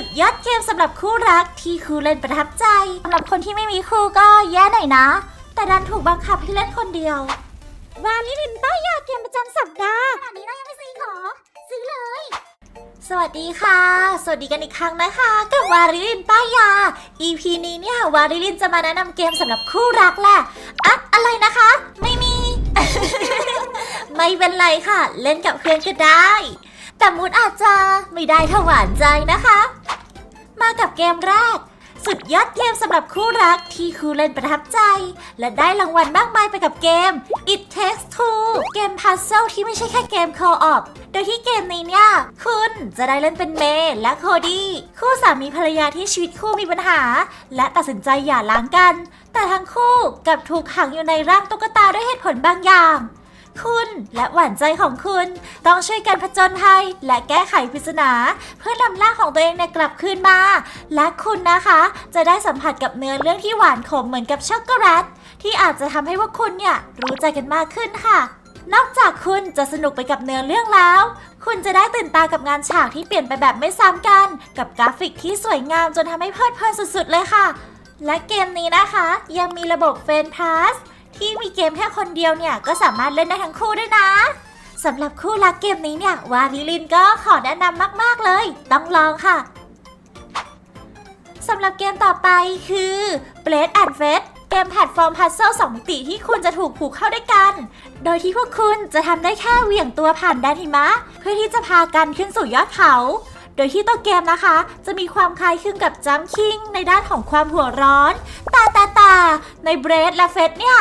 สุดยอดเกมสำหรับคู่รักที่คู่เล่นประทับใจสำหรับคนที่ไม่มีคู่ก็แย่หน่อยนะ แต่ดันถูกบังคับให้เล่นคนเดียววาลิลินป้ายยาเกมประจำสัปดาห์อันนี้เรายังไม่ซื้อขอซื้อเลย สวัสดีค่ะ สวัสดีกันอีกครั้งนะคะ กับวาริลินป้ายา EP นี้เนี่ยวาริลินจะมาแนะนำเกมสำหรับคู่รักแหละอะอะไรนะคะ ไม่มี ไม่เป็นไรค่ะ เล่นกับเพื่อนก็ได้ แต่มูดอาจจะไม่ได้ถหวานใจนะคะ มากับเกมแรก สุดยอดเกมสำหรับคู่รักที่คู่เล่นประทับใจ และได้รางวัลมากมายไปกับเกม It Takes Two เกมพัซเซิลที่ไม่ใช่แค่เกม Co-op โดยที่เกมนี้เนี่ย คุณจะได้เล่นเป็นเมย์และโคดี้คู่สามีภรรยาที่ชีวิตคู่มีปัญหา และตัดสินใจหย่าร้างกัน แต่ทั้งคู่กลับถูกขังอยู่ในร่างตุ๊กตาด้วยเหตุผลบางอย่าง คุณและหวานใจของคุณ ต้องช่วยกันผจญภัยและแก้ไขปริศนา เพื่อนำร่างของตัวเองเนี่ยกลับคืนมา และคุณนะคะ จะได้สัมผัสกับเนื้อเรื่องที่หวานขมเหมือนกับช็อกโกแลตที่อาจจะทำให้พวกคุณเนี่ยรู้ใจกันมากขึ้นค่ะ นอกจากคุณจะสนุกไปกับเนื้อเรื่องแล้ว คุณจะได้ตื่นตากับงานฉากที่เปลี่ยนไปแบบไม่ซ้ำกัน กับกราฟิกที่สวยงามจนทำให้เพลิดเพลินสุดๆเลยค่ะ และเกมนี้นะคะ ยังมีระบบเฟนพาส ที่มีเกมแค่คนเดียวเนี่ยก็สามารถเล่นได้ทั้งคู่ด้วยนะสำหรับคู่รักเกมนี้เนี่ยวาริลินก็ขอแนะนำมาก ๆ เลย ต้องลองค่ะสำหรับเกมต่อไปคือ b l a d e and f a t เกมแพลตฟอร์มพัซเซิลสองมิติที่คุณจะถูกผูกเข้าด้วยกัน โดยที่พวกคุณจะทำได้แค่เหวี่ยงตัวผ่านแดนหิมะ เพื่อที่จะพากันขึ้นสู่ยอดเขา โดยที่ตัวเกมนะคะ จะมีความคล้ายคลึงกับจัมคิงในด้านของความหัวร้อน แต่แต่แต่ในเบรดและเฟสเนี่ย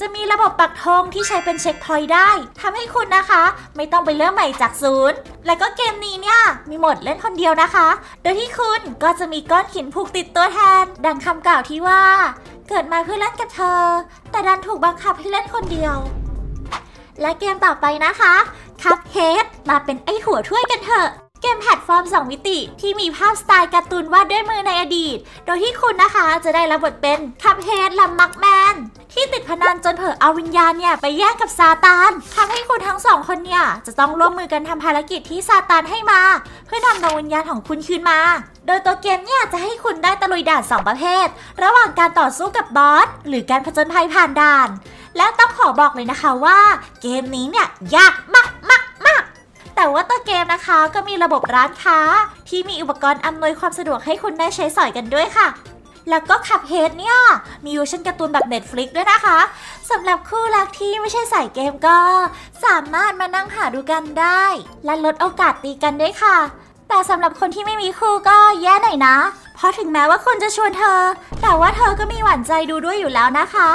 จะมีระบบปักธงที่ใช้เป็นเช็คพอยต์ได้ทำให้คุณนะคะ ไม่ต้องไปเริ่มใหม่จากศูนย์ และก็เกมนี้เนี่ย มีโหมดเล่นคนเดียวนะคะ โดยที่คุณก็จะมีก้อนหินผูกติดตัวแทน ดังคำกล่าวที่ว่า เกิดมาเพื่อเล่นกับเธอ แต่ดันถูกบังคับให้เล่นคนเดียว และเกมต่อไปนะคะคัพเฮดมาเป็นไอหัวถ้วยกันเถอะ เกมแพลตฟอร์ม 2 มิติที่มีภาพสไตล์การ์ตูนวาดด้วยมือในอดีต โดยที่คุณนะคะจะได้รับบทเป็นคัพเฮดลัมมักแมน ที่ติดพนันจนเผลอเอาวิญญาณเนี่ย ไปแย่งกับซาตานทำให้คุณทั้งสองคนเนี่ย จะต้องร่วมมือกันทำภารกิจที่ซาตานให้มา เพื่อนำดวงวิญญาณของคุณคืนมา โดยตัวเกมเนี่ยจะให้คุณได้ตะลุยด่าน 2 ประเภท ระหว่างการต่อสู้กับบอสหรือการผจญภัยผ่านด่าน และต้องขอบอกเลยนะคะว่า เกมนี้เนี่ยยากมาก แต่ว่าตัวเกมนะคะก็มีระบบร้านค้า ที่มีอุปกรณ์อำนวยความสะดวกให้คุณได้ใช้สอยกันด้วยค่ะ แล้วก็ขับเฮดเนี่ย มียูชั่นการ์ตูนแบบ Netflix ด้วยนะคะสำหรับคู่รักที่ไม่ใช่สายเกมก็ สามารถมานั่งหาดูกันได้ และลดโอกาสตีกันด้วยค่ะ แต่สำหรับคนที่ไม่มีคู่ก็แย่หน่อยนะ เพราะถึงแม้ว่าคุณจะชวนเธอ แต่ว่าเธอก็มีหวานใจดูด้วยอยู่แล้วนะคะ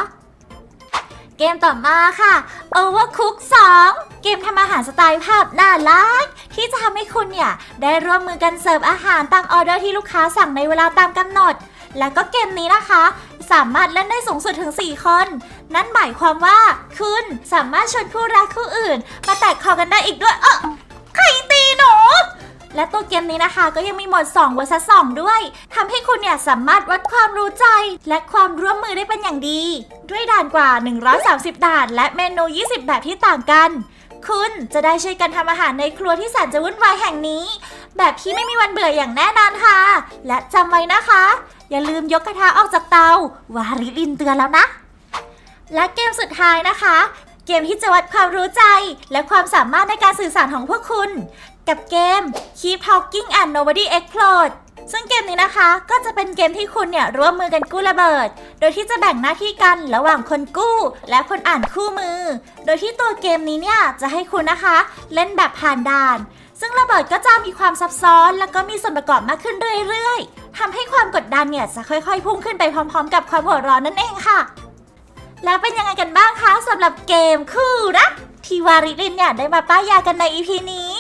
เกมต่อมาค่ะ Overcook 2 เกมทำอาหารสไตล์ภาพน่ารัก ที่จะทำให้คุณเนี่ย ได้ร่วมมือกันเสิร์ฟอาหารตามออเดอร์ที่ลูกค้าสั่งในเวลาตามกำหนด แล้วก็เกมนี้นะคะ สามารถเล่นได้สูงสุดถึง 4 คน นั่นหมายความว่าคุณสามารถชวนคู่รักคู่อื่น มาแตกคอกันได้อีกด้วยเออ และตัวเกมนี้นะคะก็ยังมีโหมด2 vs 2 ด้วยทำให้คุณเนี่ยสามารถวัดความรู้ใจ และความร่วมมือได้เป็นอย่างดี ด้วยด่านกว่า 130 ด่าน และเมนู 20 แบบที่ต่างกัน คุณจะได้ช่วยกันทำอาหารในครัวที่แสนจะวุ่นวายแห่งนี้ แบบที่ไม่มีวันเบื่ออย่างแน่นอนค่ะ และจำไว้นะคะ อย่าลืมยกกระทะออกจากเตา วาริลินเตือนแล้วนะ และเกมสุดท้ายนะคะเกมที่จะวัดความรู้ใจและความสามารถในการสื่อสารของพวกคุณ กับเกม Keep Talking and Nobody Explode ซึ่งเกมนี้นะคะ ก็จะเป็นเกมที่คุณเนี่ยร่วมมือกันกู้ระเบิด โดยที่จะแบ่งหน้าที่กันระหว่างคนกู้ และคนอ่านคู่มือ โดยที่ตัวเกมนี้เนี่ยจะให้คุณนะคะ เล่นแบบผ่านด่าน ซึ่งระเบิดก็จะมีความซับซ้อน แล้วก็มีส่วนประกอบมากขึ้นเรื่อยๆทำให้ความกดดันเนี่ยจะค่อยๆ พุ่งขึ้นไปพร้อม ๆ กับความหัวร้อนนั่นเองค่ะ แล้วเป็นยังไงกันบ้างคะสำหรับเกมคู่รักที่วาริลินเนี่ยได้มาป้ายยากันใน EP นี้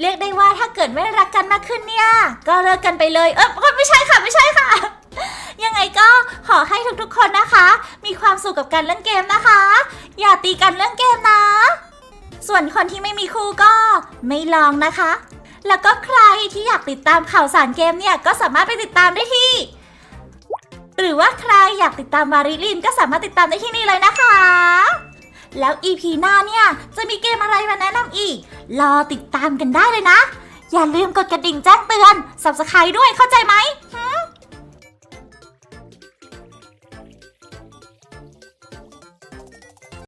เรียกได้ว่าถ้าเกิดไม่รักกันมากขึ้นเนี่ย ก็เลิกกันไปเลย เออไม่ใช่ค่ะไม่ใช่ค่ะ ยังไงก็ขอให้ทุกๆคนนะคะ มีความสุขกับการเล่นเกมนะคะ อย่าตีกันเรื่องเกมนะ ส่วนคนที่ไม่มีคู่ก็ไม่ลองนะคะ แล้วก็ใครที่อยากติดตามข่าวสารเกมเนี่ยก็สามารถไปติดตามได้ที่ หรือว่าใครอยากติดตามมาริลินก็สามารถติดตามได้ที่นี่เลยนะคะ แล้ว EP หน้าเนี่ย จะมีเกมอะไรมาแนะนำอีก รอติดตามกันได้เลยนะ อย่าลืมกดกระดิ่งแจ้งเตือน subscribe ด้วยเข้าใจไหม